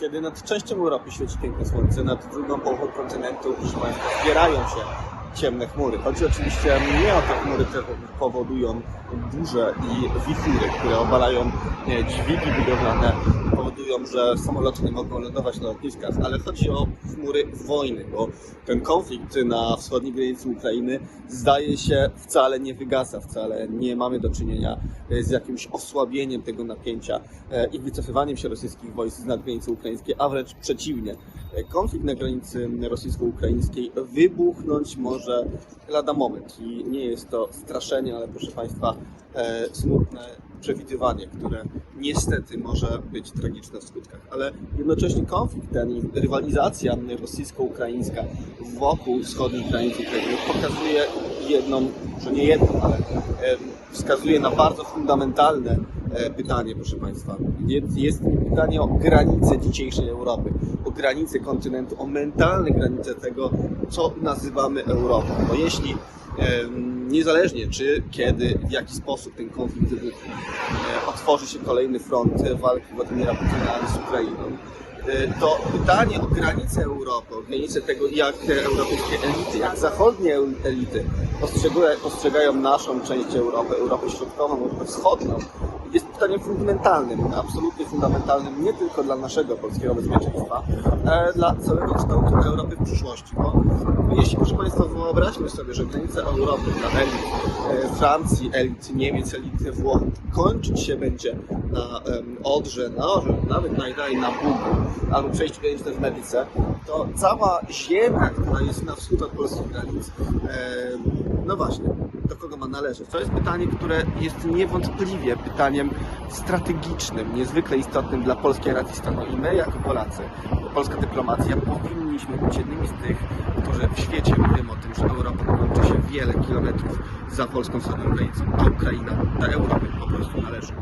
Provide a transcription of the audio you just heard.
kiedy nad częścią Europy świeci piękne słońce, nad drugą połową kontynentu, proszę Państwa, zbierają się ciemne chmury. Chodzi oczywiście nie o te chmury, które powodują burze i wichury, które obalają dźwigi budowlane powodują, że samoloty nie mogą lądować na lotniskach, ale chodzi o chmury wojny, bo ten konflikt na wschodniej granicy Ukrainy zdaje się wcale nie wygasa, wcale nie mamy do czynienia e, z jakimś osłabieniem tego napięcia e, i wycofywaniem się rosyjskich wojsk z granicy ukraińskiej, a wręcz przeciwnie. E, Konflikt na granicy rosyjsko-ukraińskiej wybuchnąć może lada moment i nie jest to straszenie, ale proszę Państwa, smutne przewidywanie, które niestety może być tragiczne w skutkach. Ale jednocześnie konflikt ten i rywalizacja rosyjsko-ukraińska wokół wschodniej granicy Ukrainy pokazuje jedną, że nie jedną, ale wskazuje na bardzo fundamentalne e, pytanie, proszę Państwa. Jest, pytanie o granice dzisiejszej Europy, o granice kontynentu, o mentalne granice tego, co nazywamy Europą. Bo jeśli niezależnie czy, kiedy, w jaki sposób ten konflikt wybuchnie, otworzy się kolejny front walki Władimira Putina z Ukrainą, e, to pytanie o granice Europy, o granice tego, jak europejskie elity, jak zachodnie elity postrzegają naszą część Europy, Europę Środkową, Europę Wschodnią, jest pytaniem fundamentalnym, absolutnie fundamentalnym nie tylko dla naszego polskiego bezpieczeństwa, ale dla całego kształtu Europy w przyszłości. Bo jeśli, proszę Państwa, wyobraźmy sobie, że granice Europy dla elit e, Francji, elit Niemiec, elit Włoch kończyć się będzie na Odrze, na Orze, nawet najdalej na Bugu, albo przejściu graniczne w Medyce, to cała ziemia, która jest na wschód od polskich granic, em, no właśnie, do kogo ma należeć? To jest pytanie, które jest niewątpliwie pytaniem strategicznym, niezwykle istotnym dla polskiej racji stanu. I my, jako Polacy, polska dyplomacja, powinniśmy być jednymi z tych, którzy w świecie mówią o tym, że Europa kończy się wiele kilometrów za polską wschodnią granicą, a Ukraina do Europy po prostu należy.